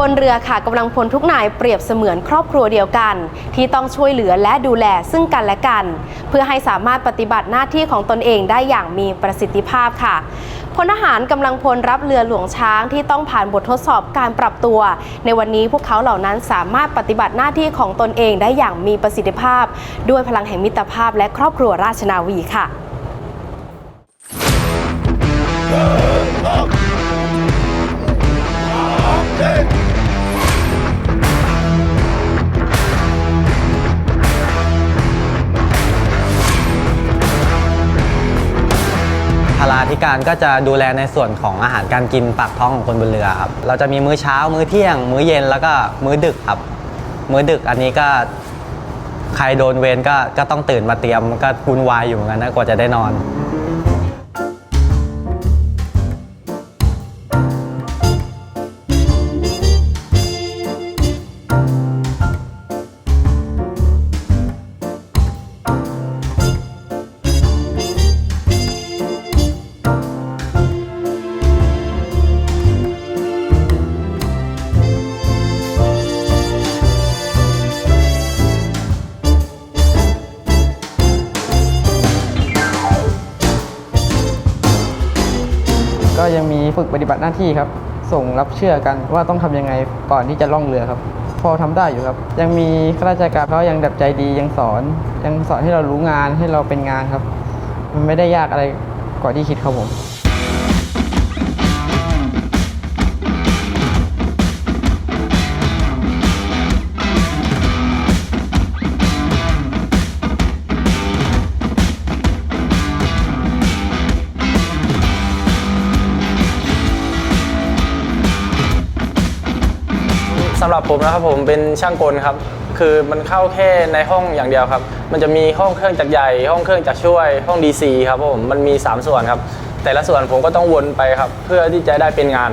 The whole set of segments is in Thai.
บนเรือค่ะกำลังพลทุกนายเปรียบเสมือนครอบครัวเดียวกัน ที่ต้องช่วยเหลือและดูแลซึ่งกันและกัน เพื่อให้สามารถปฏิบัติหน้าที่ของตนเองได้อย่างมีประสิทธิภาพค่ะพลทหารกำลังพลรับเรือหลวงช้างที่ต้องผ่านบททดสอบการปรับตัว ในวันนี้พวกเขาเหล่านั้นสามารถปฏิบัติหน้าที่ของตนเองได้อย่างมีประสิทธิภาพ ด้วยพลังแห่งมิตรภาพและครอบครัวราชนาวีค่ะพ ธิการก็จะดูแลในส่วนของอาหารการกินปากท้องของคนบนเรือครับ เราจะมีมื้อเช้า มื้อเที่ยง มื้อเย็นแล้วก็มื้อดึกครับ มื้อดึกอันนี้ก็ใครโดนเวรก็ก็ต้องตื่นมาเตรียมก็วุ่นวายอยู่เหมือนกันนะกว่าจะได้นอน ก็ยังมีฝึกปฏิบัติหน้าที่ครับ ส่งรับเชื่อกันว่าต้องทำยังไงก่อนที่จะล่องเรือครับ พอทำได้อยู่ครับ ยังมีข้าราชการเขายังดับใจดียังสอน ยังสอนให้เรารู้งานให้เราเป็นงานครับ มันไม่ได้ยากอะไรกว่าที่คิดครับผม หรับผมนะครับผมเป็นช่างกลครับ คือมันเข้าแค่ในห้องอย่างเดียวครับ มันจะมีห้องเครื่องจักรใหญ่ ห้องเครื่องจักรช่วย ห้อง DC ครับผม มันมี 3 ส่วนครับ แต่ละส่วนผมก็ต้องวนไปครับ เพื่อที่จะได้เป็นงาน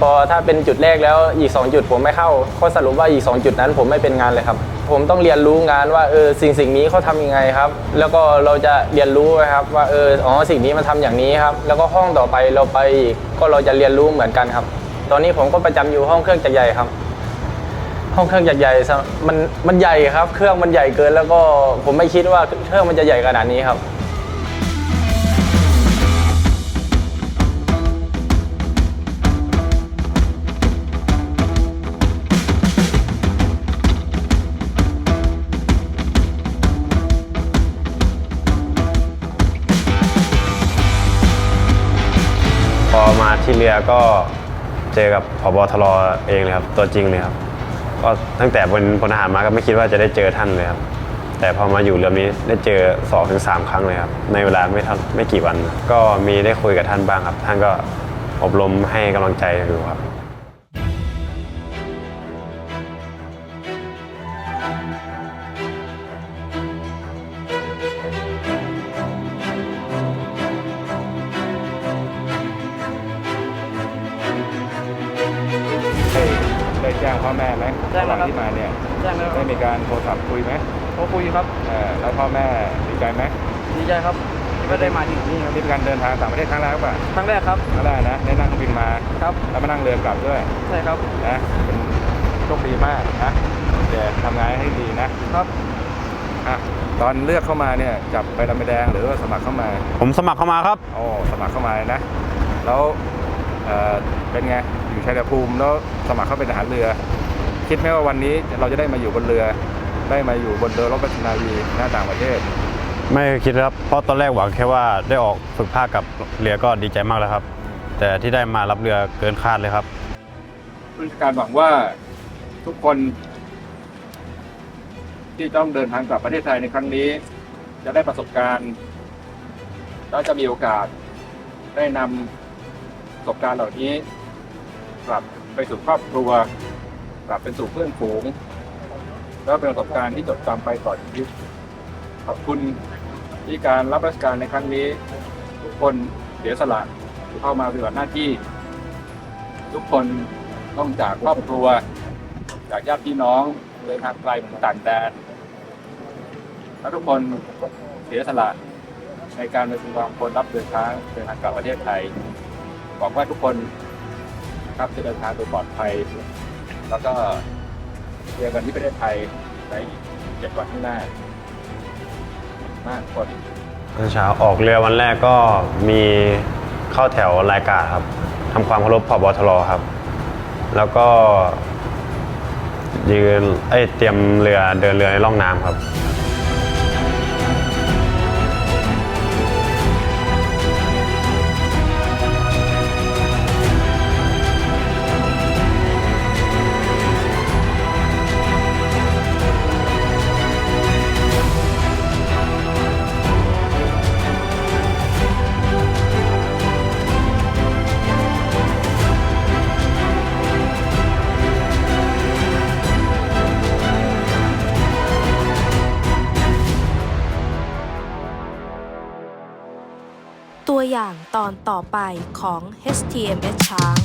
พอถ้าเป็นจุดแรกแล้วอีก 2 จุดผมไม่เข้าก็สรุปว่าอีก 2 จุดนั้นผมไม่เป็นงานเลยครับ ผมต้องเรียนรู้งานว่าเออสิ่งสิ่งนี้เขาทำยังไงครับ แล้วก็เราจะเรียนรู้ครับว่าเอออ๋อสิ่งนี้มันทำอย่างนี้ครับ แล้วก็ห้องต่อไปเราไปอีกก็เราจะเรียนรู้เหมือนกันครับ ตอนนี้ผมก็ประจำอยู่ห้องเครื่องจักรใหญ่ครับ ห้องเครื่องใหญ่ๆมันมันใหญ่ครับ เครื่องมันใหญ่เกิน แล้วก็ผมไม่คิดว่าเครื่องมันจะใหญ่ขนาดนี้ครับพอมาที่เรือก็เจอกับพบทรเองเลยครับ ตัวจริงเลยครับ ก็ตั้งแต่เป็นพลทหารมาก็ไม่คิดว่าจะได้เจอท่านเลยครับแต่พอมาอยู่เรือนี้ได้เจอ2อถึงสครั้งเลยครับในเวลาไม่ทันไม่กี่วัน ก็มีได้คุยกับท่านบ้างครับ ท่านก็อบรมให้กำลังใจอยู่ครับ พ่อแม่ไหมแจ้งแล้วครับระหว่างที่มาเนี่ยแจ้งแล้วได้มีการโทรศัพท์คุยไหมโทรคุยครับเออแล้วพ่อแม่ดีใจไหมดีใจครับที่ว่าได้มาที่นี่ครับนี่เป็นการเดินทางต่างประเทศครั้งแรกป่ะครั้งแรกครับครั้งแรกนะได้นั่งเครื่องบินมาครับแล้วมานั่งเรือกลับด้วยใช่ครับนะเป็นโชคดีมากนะเดี๋ยวทำงานให้ดีนะครับ อะตอนเลือกเข้ามาเนี่ยจับใบดำใบแดงหรือว่าสมัครเข้ามาผมสมัครเข้ามาครับ โอ้สมัครเข้ามาเลยนะ แล้วเอ่อเป็นไงอยู่ชัยภูมิแล้วสมัครเข้าเป็นทหารเรือ คิดไหมว่าวันนี้เราจะได้มาอยู่บนเรือ ได้มาอยู่บนเรือรบราชนาวีหน้าต่างประเทศ ไม่คิดครับ เพราะตอนแรกหวังแค่ว่าได้ออกฝึกภาคกับเรือก็ดีใจมากแล้วครับ แต่ที่ได้มารับเรือเกินคาดเลยครับราชการหวังว่าทุกคน ที่ต้องเดินทางกลับประเทศไทยในครั้งนี้ จะได้ประสบการณ์แล้วจะมีโอกาสได้นำประสบการณ์เหล่านี้ กลับไปสู่ครอบครัว กลับเป็นสู่เพื่อนฝูง แล้วเป็นประสบการณ์ที่จดจำไปต่อชีวิตขอบคุณที่การรับราชการในครั้งนี้ ทุกคนเสียสละเข้ามาปฏิบัติหน้าที่ ทุกคนต้องจากครอบครัว จากญาติพี่น้องเดินทางไกลเหมือนต่างแดนและทุกคนเสียสละในการเป็นส่วนคนรับเดินทางเดินทางกลับประเทศไทยหวังว่าทุกคนครับจะเดินทางโดยปลอดภัย แล้วก็เจอกันที่ประเทศไทยในอีกเจ็ดวันข้างหน้า มากคนตอนเช้าออกเรือวันแรกก็มีเข้าแถวรายการครับทำความเคารพผบทรครับ แล้วก็ยืนเอ้ยเตรียมเรือเดินเรือในร่องน้ำครับ อย่างตอนต่อไปของ HTMS ช้าง